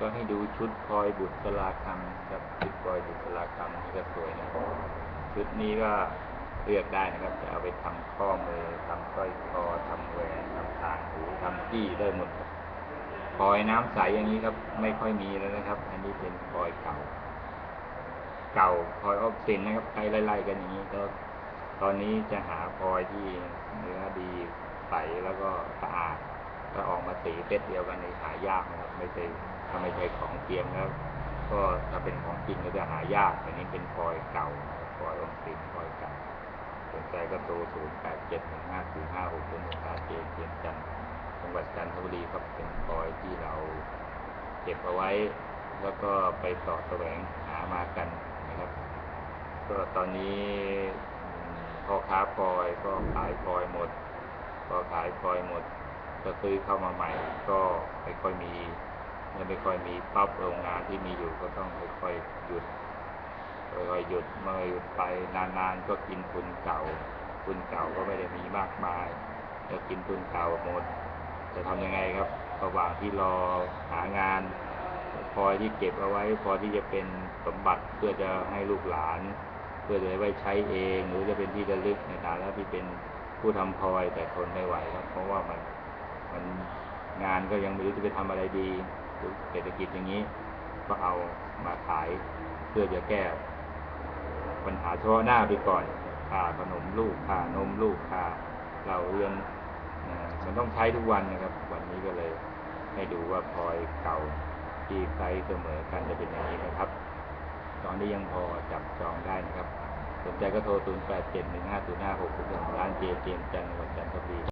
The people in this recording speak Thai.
ก็ให้ดูชุดพลอยบุตรสลาคังครับชุดพลอยบุตรสลาคังนี่ก็สวยนะชุดนี้ก็เลือกได้นะครับจะเอาไปทำข้อมือทำสร้อยคอทำแหวนทำต่างหูทำที่ได้หมดครับพลอยน้ำใสอย่างนี้ครับ ไม่ค่อยมีแล้วนะครับ อันนี้เป็นพลอยเก่า เก่าพลอยออฟสินนะครับไปไล่ๆกันอย่างนี้ก็ตอนนี้จะหาพลอยที่เนื้อดีใสแล้วก็สะอาด ถ้าออกมาสีเซตเดียวกันในหายากนะครับ ไม่ใช่ถ้าไม่ใช่ของเทียมแล้ว ก็ถ้าเป็นของจริงก็จะหายากอันนี้เป็นพลอยเก่าพลอยอมสินพลอยเก่าสนใจก็โทรศูนย์แปดเจ็ดหนึ่งห้าสี่ห้าหกศูนย์หนึ่งห้าเจเทียนจันจังหวัดจันทบุรีครับเป็นพลอยที่เราเก็บเอาไว้ แล้วก็ไปต่อแสวงหามากันนะครับ ก็ตอนนี้พ่อค้าพลอยก็ขายพลอยหมดพอขายพลอยหมด ก็ซื้อเข้ามาใหม่ ก็ไม่ค่อยมียังไม่ค่อยมีปั๊บโรงงานที่มีอยู่ก็ต้องค่อยๆหยุดค่อยๆหยุดเมื่อหยุดไปนานๆก็กินทุนเก่าทุนเก่าก็ไม่ได้มีมากมายจะกินทุนเก่าหมดจะทำยังไงครับระหว่างที่รอหางานพอที่เก็บเอาไว้ พอที่จะเป็นสมบัติเพื่อจะให้ลูกหลาน เพื่อจะไว้ใช้เอง หรือจะเป็นที่ระลึกในฐานะที่เป็นผู้ทำพลอยแต่ทนไม่ไหวครับเพราะว่ามัน มันงานก็ยังไม่รู้จะไปทำอะไรดีเศรษฐกิจอย่างนี้ ก็เอามาขายเพื่อจะแก้ปัญหาเฉพาะหน้าไปก่อนค่าขนมลูกค่านมลูกค่าเราเรียนมันต้องใช้ทุกวันนะครับ วันนี้ก็เลย ให้ดูว่าพลอยเก่าที่ไซส์เสมอกันจะเป็นอย่างนี้นะครับ ตอนนี้ยังพอจับจองได้นะครับ สนใจก็โทร 0 8 7 1 5 0 5 6 6ร้านเจเจมจันทร์จันทบุรี